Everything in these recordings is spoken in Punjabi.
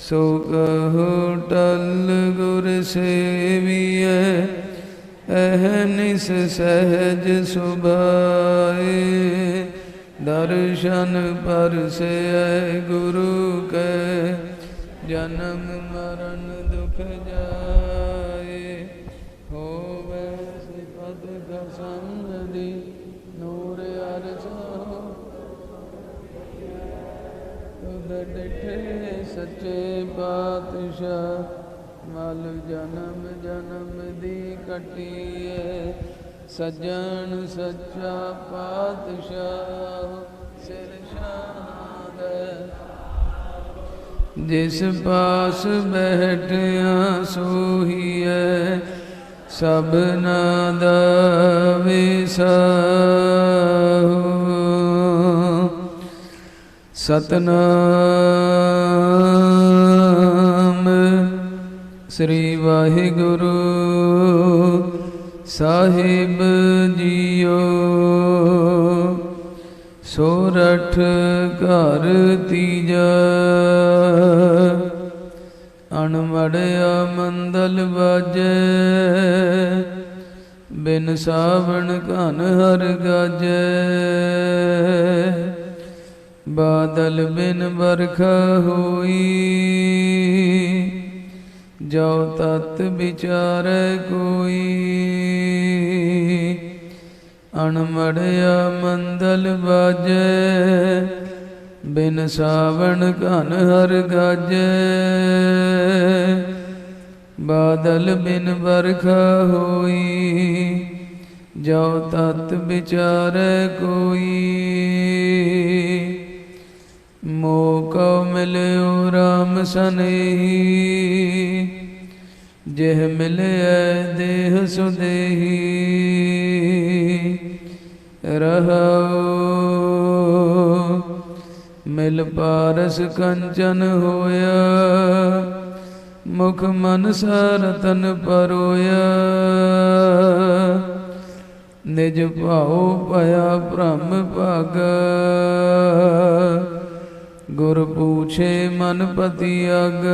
ਸੋ ਕਹੋ ਟਲ ਗੁਰ ਸੇਵੀਐ ਅਹਨਿਸ ਸਹਿਜ ਸੁਭਾਏ। ਦਰਸ਼ਨ ਪਰਸੈ ਗੁਰੂ ਕੈ, ਜਨਮ ਮਰਨ ਦੁਖ ਜਾਏ। ਹੋਵੇ ਸਿਪਦ ਗਸੰਗ ਦੀ ਨੂਰ ਅਰਸੋ ਡਿਠੇ ਸੱਚੇ ਪਾਤਸ਼ਾਹ, ਮਲ ਜਨਮ ਜਨਮ ਦੀ ਕਟੀਏ ਸਜਣ ਸੱਚਾ ਪਾਤਸ਼ਾਹ, ਸਿਰ ਸ਼ਾਹਦ ਜਿਸ ਪਾਸ ਬੈਠਿਆ ਸੋਹੀਐ, ਸਭਨਾ ਦਾ ਵਿਸਾਹੋ ਸਤਨਾਮ ਸ੍ਰੀ ਵਾਹਿਗੁਰੂ ਸਾਹਿਬ ਜੀਓ। ਸੋਰਠ ਘਰ ਤੀਜਾ ਅਣਮੜਿਆ ਮੰਦਲ ਬਾਜੈ ਬਿਨ ਸਾਵਣ ਘਨ ਹਰ ਗਾਜੈ। ਬਾਦਲ ਬਿਨ ਬਰਖਾ ਹੋਈ। ਜੋ ਤਤ ਵਿਚਾਰੈ ਕੋਈ। ਅਣਮੜਿਆ ਮੰਦਲ ਬਾਜੈ, ਬਿਨ ਸਾਵਣ ਘਨ ਹਰ ਗਾਜੈ। ਬਾਦਲ ਬਿਨ ਬਰਖਾ ਹੋਈ ਜੋ ਤਤ ਵਿਚਾਰੈ ਕੋਈ। ਮੋਕੋ ਮਿਲਿਓ ਰਾਮ ਸਨੇਹੀ। ਜਿਹ ਮਿਲਿਐ ਦੇਹ ਸੁਦੇਹੀ। ਰਹੋ ਮਿਲ ਪਾਰਸ ਕੰਚਨ ਹੋਇਆ। ਮੁਖ ਮਨ ਸਰਤਨ ਪਰੋਇਆ। ਨਿਜ ਭਾਉ ਭਇਆ ਭ੍ਰਮ ਭਾਗਾ। ਗੁਰ ਪੂਛੇ ਮਨ ਪਤੀ ਅਗ।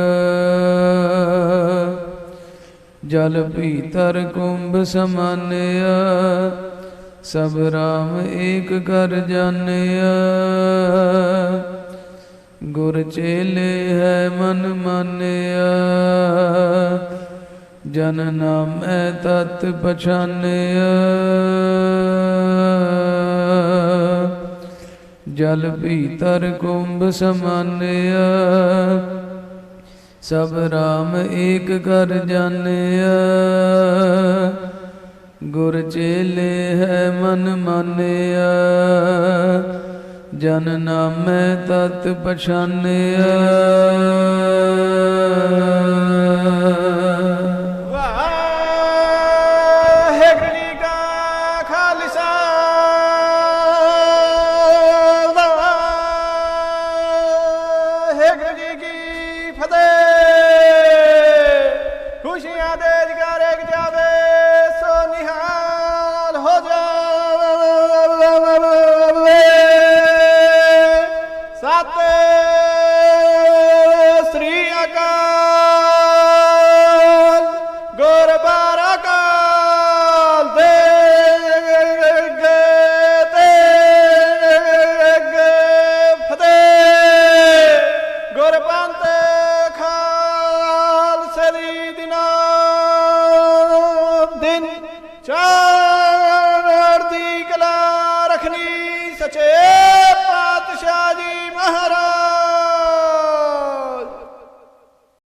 ਜਲ ਭੀਤਰ ਕੁੰਭ ਸਮਾਨਿਆ, ਸਭ ਰਾਮ ਏਕ ਕਰ ਜਾਣਿਆ। ਗੁਰ ਚੇਲੇ ਹੈ ਮਨ ਮਾਨਿਆ, ਜਨ ਨਾਮੈ ਤਤ ਪਛਾਨਿਆ। ਜਲ ਭੀਤਰ ਕੁੰਭ ਸਮਾਨਿਆ। ਸਭ ਰਾਮ ਏਕ ਕਰ ਜਾਣਿਆ। ਗੁਰ ਚੇਲੇ ਹੈ ਮਨ ਮਾਨਿਆ। ਜਨ ਨਾਮੈ ਤਤ ਪਛਾਨਿਆ। ਵਾਹਿਗੁਰੂ ਜੀ कचे पातशादी महाराज.